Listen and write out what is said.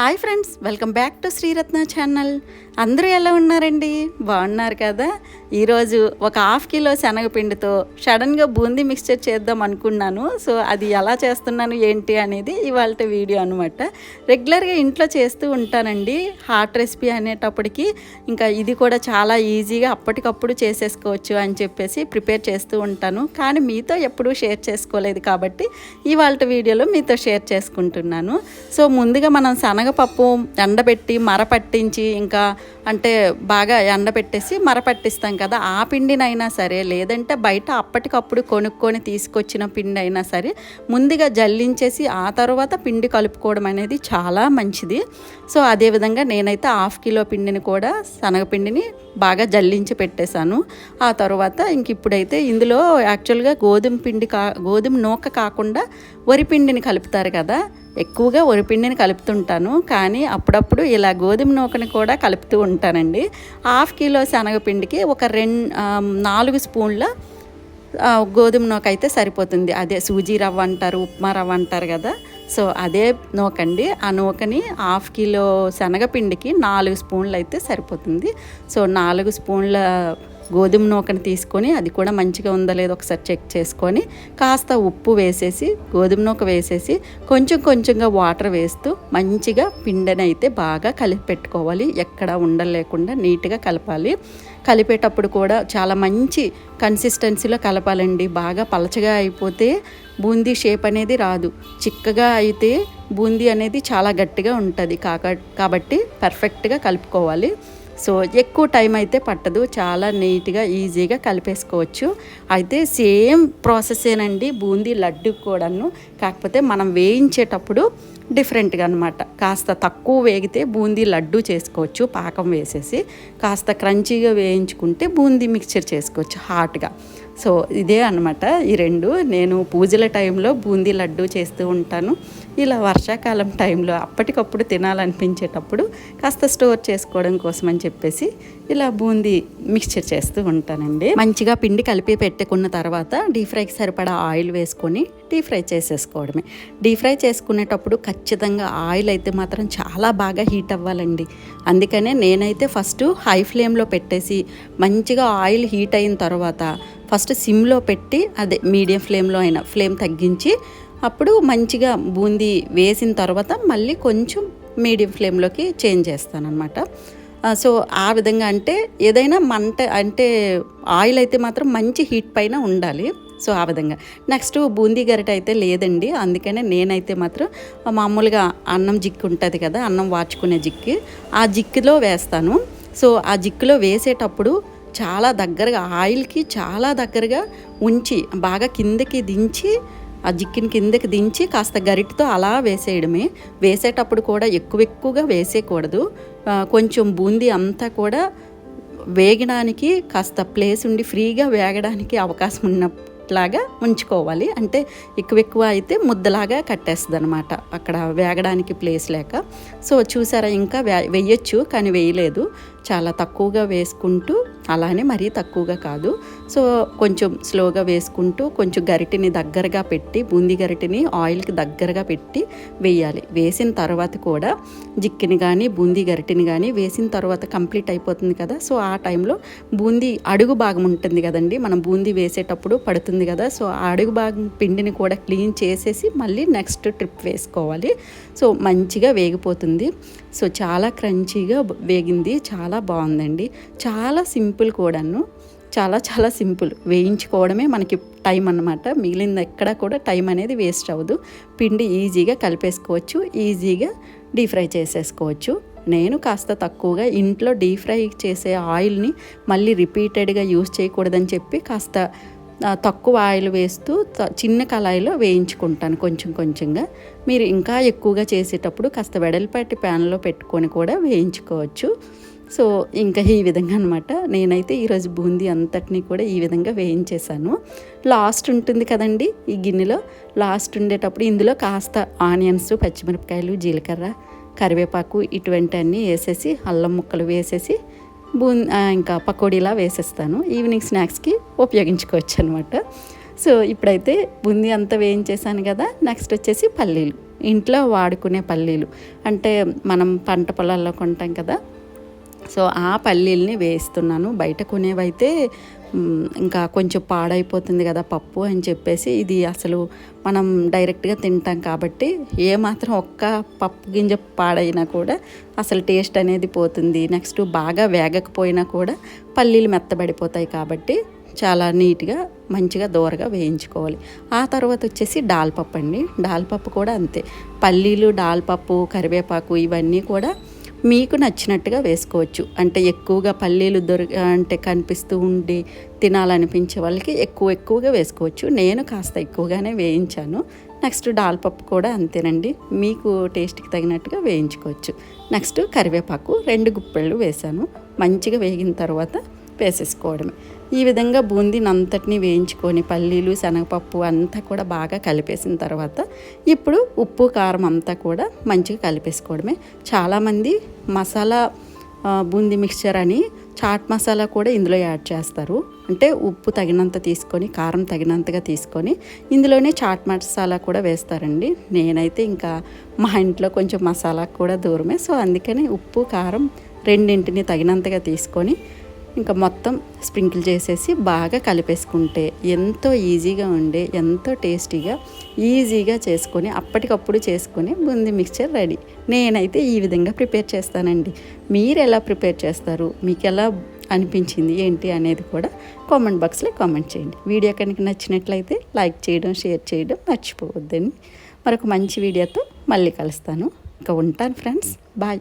Hi friends welcome back to Sriratna channel. అందరూ ఎలా ఉన్నారండి? బాగున్నారు కదా? ఈరోజు ఒక హాఫ్ కిలో శనగపిండితో సడన్గా బూందీ మిక్స్చర్ చేద్దాం అనుకున్నాను. సో అది ఎలా చేస్తున్నాను ఏంటి అనేది ఇవాళ వీడియో అనమాట రెగ్యులర్గా ఇంట్లో చేస్తూ ఉంటానండి. హాట్ రెసిపీ అనేటప్పటికి ఇంకా ఇది కూడా చాలా ఈజీగా అప్పటికప్పుడు చేసేసుకోవచ్చు అని చెప్పేసి ప్రిపేర్ చేస్తూ ఉంటాను. కానీ మీతో ఎప్పుడూ షేర్ చేసుకోలేదు కాబట్టి ఇవాళ వీడియోలో మీతో షేర్ చేసుకుంటున్నాను. సో ముందుగా మనం శనగపప్పు ఎండబెట్టి మర పట్టించి ఇంకా అంటే బాగా ఎండబెట్టేసి మర పట్టిస్తాం కదా ఆ పిండినైనా సరే లేదంటే బయట అప్పటికప్పుడు కొనుక్కొని తీసుకొచ్చిన పిండి అయినా సరే ముందుగా జల్లించేసి ఆ తర్వాత పిండి కలుపుకోవడం అనేది చాలా మంచిది. సో అదేవిధంగా నేనైతే హాఫ్ కిలో పిండిని కూడా శనగపిండిని బాగా జల్లించి పెట్టేశాను. ఆ తర్వాత ఇంక ఇప్పుడైతే ఇందులో యాక్చువల్గా గోధుమ పిండి కా గోధుమ నూక కాకుండా వరిపిండిని కలుపుతారు కదా ఎక్కువగా వరిపిండిని కలుపుతుంటాను. కానీ అప్పుడప్పుడు ఇలా గోధుమ నూకని కూడా కలుపుతూ ఉంటానండి. హాఫ్ కిలో శనగపిండికి ఒక రెండు నాలుగు స్పూన్ల గోధుమ నూక అయితే సరిపోతుంది. అదే సూజీ రవ్వ అంటారు ఉప్మా రవ్వ అంటారు కదా. సో అదే నూకండి. ఆ నూకని హాఫ్ కిలో శనగపిండికి నాలుగు స్పూన్లు అయితే సరిపోతుంది. సో నాలుగు స్పూన్ల గోధుమ నూకని తీసుకొని అది కూడా మంచిగా ఉందో లేదో ఒకసారి చెక్ చేసుకొని కాస్త ఉప్పు వేసేసి గోధుమ నూక వేసేసి కొంచెం కొంచెంగా వాటర్ వేస్తూ మంచిగా పిండిని అయితే బాగా కలిపి పెట్టుకోవాలి. ఎక్కడ ఉండలేకుండా నీట్గా కలపాలి. కలిపేటప్పుడు కూడా చాలా మంచి కన్సిస్టెన్సీలో కలపాలండి. బాగా పలచగా అయిపోతే బూందీ షేప్ అనేది రాదు. చిక్కగా అయితే బూందీ అనేది చాలా గట్టిగా ఉంటుంది. కాక కాబట్టి పర్ఫెక్ట్గా కలుపుకోవాలి. సో ఎక్కువ టైం అయితే పట్టదు. చాలా నీట్గా ఈజీగా కలిపేసుకోవచ్చు. అయితే సేమ్ ప్రాసెసేనండి బూందీ లడ్డు కూడాను. కాకపోతే మనం వేయించేటప్పుడు డిఫరెంట్గా అనమాట కాస్త తక్కువ వేగితే బూందీ లడ్డు చేసుకోవచ్చు పాకం వేసేసి. కాస్త క్రంచీగా వేయించుకుంటే బూందీ మిక్చర్ చేసుకోవచ్చు హాట్గా. సో ఇదే అనమాట ఈ రెండు. నేను పూజల టైంలో బూందీ లడ్డు చేస్తూ ఉంటాను. ఇలా వర్షాకాలం టైంలో అప్పటికప్పుడు తినాలనిపించేటప్పుడు కాస్త స్టోర్ చేసుకోవడం కోసం అని చెప్పేసి ఇలా బూందీ మిక్స్చర్ చేస్తూ ఉంటానండి. మంచిగా పిండి కలిపి పెట్టుకున్న తర్వాత డీప్ ఫ్రైకి సరిపడా ఆయిల్ వేసుకొని డీప్ ఫ్రై చేసేసుకోవడమే. డీప్ ఫ్రై చేసుకునేటప్పుడు ఖచ్చితంగా ఆయిల్ అయితే మాత్రం చాలా బాగా హీట్ అవ్వాలండి. అందుకనే నేనైతే ఫస్ట్ హై ఫ్లేమ్లో పెట్టేసి మంచిగా ఆయిల్ హీట్ అయిన తర్వాత ఫస్ట్ సిమ్లో పెట్టి అదే మీడియం ఫ్లేమ్లో అయినా ఫ్లేమ్ తగ్గించి అప్పుడు మంచిగా బూందీ వేసిన తర్వాత మళ్ళీ కొంచెం మీడియం ఫ్లేమ్లోకి చేంజ్ చేస్తానన్నమాట. సో ఆ విధంగా అంటే ఏదైనా మంట అంటే ఆయిల్ అయితే మాత్రం మంచి హీట్ పైన ఉండాలి. సో ఆ విధంగా. నెక్స్ట్ బూందీ గరిట అయితే లేదండి. అందుకనే నేనైతే మాత్రం మామూలుగా అన్నం జిక్కు ఉంటుంది కదా అన్నం వాచుకునే జిక్కి ఆ జిక్కులో వేస్తాను. సో ఆ జిక్కులో వేసేటప్పుడు చాలా దగ్గరగా ఆయిల్కి చాలా దగ్గరగా ఉంచి బాగా కిందకి దించి ఆ జిక్కిని కిందకి దించి కాస్త గరిటతో అలా వేసేయడమే. వేసేటప్పుడు కూడా ఎక్కువ ఎక్కువగా వేసేయకూడదు. కొంచెం బూందీ అంతా కూడా వేగడానికి కాస్త ప్లేస్ ఉండి ఫ్రీగా వేగడానికి అవకాశం ఉన్నట్లాగా ఉంచుకోవాలి. అంటే ఎక్కువ ఎక్కువ అయితే ముద్దలాగా కట్టేస్తుంది అనమాట అక్కడ వేగడానికి ప్లేస్ లేక. సో చూసారా ఇంకా వే వేయచ్చు కానీ వేయలేదు. చాలా తక్కువగా వేసుకుంటూ అలానే మరీ తక్కువగా కాదు. సో కొంచెం స్లోగా వేసుకుంటూ కొంచెం గరిటిని దగ్గరగా పెట్టి బూందీ గరిటిని ఆయిల్కి దగ్గరగా పెట్టి వేయాలి. వేసిన తర్వాత కూడా జిక్కిని కానీ బూందీ గరిటిని కానీ వేసిన తర్వాత కంప్లీట్ అయిపోతుంది కదా. సో ఆ టైంలో బూందీ అడుగు భాగం ఉంటుంది కదండి. మనం బూందీ వేసేటప్పుడు పడుతుంది కదా. సో ఆ అడుగు భాగం పిండిని కూడా క్లీన్ చేసేసి మళ్ళీ నెక్స్ట్ ట్రిప్ వేసుకోవాలి. సో మంచిగా వేగిపోతుంది. సో చాలా క్రంచీగా వేగింది చాలా బాగుందండి. చాలా సింపుల్ కూడాను. చాలా చాలా సింపుల్. వేయించుకోవడమే మనకి టైం అన్నమాట. మిగిలింది ఎక్కడా కూడా టైం అనేది వేస్ట్ అవ్వదు. పిండి ఈజీగా కలిపేసుకోవచ్చు ఈజీగా డీప్ ఫ్రై చేసేసుకోవచ్చు. నేను కాస్త తక్కువగా ఇంట్లో డీప్ ఫ్రై చేసే ఆయిల్ని మళ్ళీ రిపీటెడ్గా యూజ్ చేయకూడదని చెప్పి కాస్త తక్కువ ఆయిల్ వేస్తూ చిన్న కళాయిలో వేయించుకుంటాను కొంచెం కొంచెంగా. మీరు ఇంకా ఎక్కువగా చేసేటప్పుడు కాస్త వెడల్పాటి ప్యాన్లో పెట్టుకొని కూడా వేయించుకోవచ్చు. సో ఇంకా ఈ విధంగా అనమాట నేనైతే ఈరోజు బూందీ అంతటినీ కూడా ఈ విధంగా వేయించేసాను లాస్ట్ ఉంటుంది కదండి ఈ గిన్నెలో. లాస్ట్ ఉండేటప్పుడు ఇందులో కాస్త ఆనియన్స్ పచ్చిమిరపకాయలు జీలకర్ర కరివేపాకు ఇటువంటి అన్నీ వేసేసి అల్లం ముక్కలు వేసేసి బూన్ ఇంకా పకోడీలా వేసేస్తాను. ఈవినింగ్ స్నాక్స్కి ఉపయోగించుకోవచ్చు అనమాట సో ఇప్పుడైతే బూందీ అంతా వేయించేసాను కదా నెక్స్ట్ వచ్చేసి పల్లీలు. ఇంట్లో వాడుకునే పల్లీలు. అంటే మనం పంట పొలాల్లో కొంటాం కదా సో ఆ పల్లీల్ని వేస్తున్నాను బయట కొనేవైతే ఇంకా కొంచెం పాడైపోతుంది కదా పప్పు అని చెప్పేసి ఇది అసలు మనం డైరెక్ట్గా తింటాం కాబట్టి ఏ మాత్రం ఒక్క పప్పు గింజ పాడైనా కూడా అసలు టేస్ట్ అనేది పోతుంది. నెక్స్ట్ బాగా వేగకపోయినా కూడా పల్లీలు మెత్తబడిపోతాయి కాబట్టి చాలా నీట్గా మంచిగా దోరగా వేయించుకోవాలి. ఆ తర్వాత వచ్చేసి డాల్ పప్పు అండి డాల్ పప్పు కూడా అంతే. పల్లీలు డాల్ పప్పు కరివేపాకు ఇవన్నీ కూడా మీకు నచ్చినట్టుగా వేసుకోవచ్చు. అంటే ఎక్కువగా పల్లీలు దొరికి అంటే కనిపిస్తూ ఉండి తినాలనిపించే వాళ్ళకి ఎక్కువ ఎక్కువగా వేసుకోవచ్చు. నేను కాస్త ఎక్కువగానే వేయించాను. నెక్స్ట్ డాల్ పప్పు కూడా అంతేనండి. మీకు టేస్ట్కి తగినట్టుగా వేయించుకోవచ్చు. నెక్స్ట్ కరివేపాకు రెండు గుప్పెళ్ళు వేసాను మంచిగా వేగిన తర్వాత వేసేసుకోవడమే. ఈ విధంగా బూందీని అంతటిని వేయించుకొని పల్లీలు శనగపప్పు అంతా కూడా బాగా కలిపేసిన తర్వాత ఇప్పుడు ఉప్పు కారం అంతా కూడా మంచిగా కలిపేసుకోవడమే. చాలామంది మసాలా బూందీ మిక్చర్ అని చాట్ మసాలా కూడా ఇందులో యాడ్ చేస్తారు. అంటే ఉప్పు తగినంత తీసుకొని కారం తగినంతగా తీసుకొని ఇందులోనే చాట్ మసాలా కూడా వేస్తారండి. నేనైతే ఇంకా మా ఇంట్లో కొంచెం మసాలా కూడా దూరమే. సో అందుకని ఉప్పు కారం రెండింటిని తగినంతగా తీసుకొని ఇంకా మొత్తం స్ప్రింకిల్ చేసేసి బాగా కలిపేసుకుంటే ఎంతో ఈజీగా ఉండే ఎంతో టేస్టీగా ఈజీగా చేసుకొని అప్పటికప్పుడు చేసుకొని బూందీ మిక్చర్ రెడీ నేనైతే ఈ విధంగా ప్రిపేర్ చేస్తానండి. మీరు ఎలా ప్రిపేర్ చేస్తారు? మీకు ఎలా అనిపించింది? ఏంటి అనేది కూడా కామెంట్ బాక్స్లో కామెంట్ చేయండి. వీడియో కనుక నచ్చినట్లయితే లైక్ చేయడం షేర్ చేయడం మర్చిపోవద్దండి. మరొక మంచి వీడియోతో మళ్ళీ కలుస్తాను. ఇంకా ఉంటాను ఫ్రెండ్స్. బాయ్.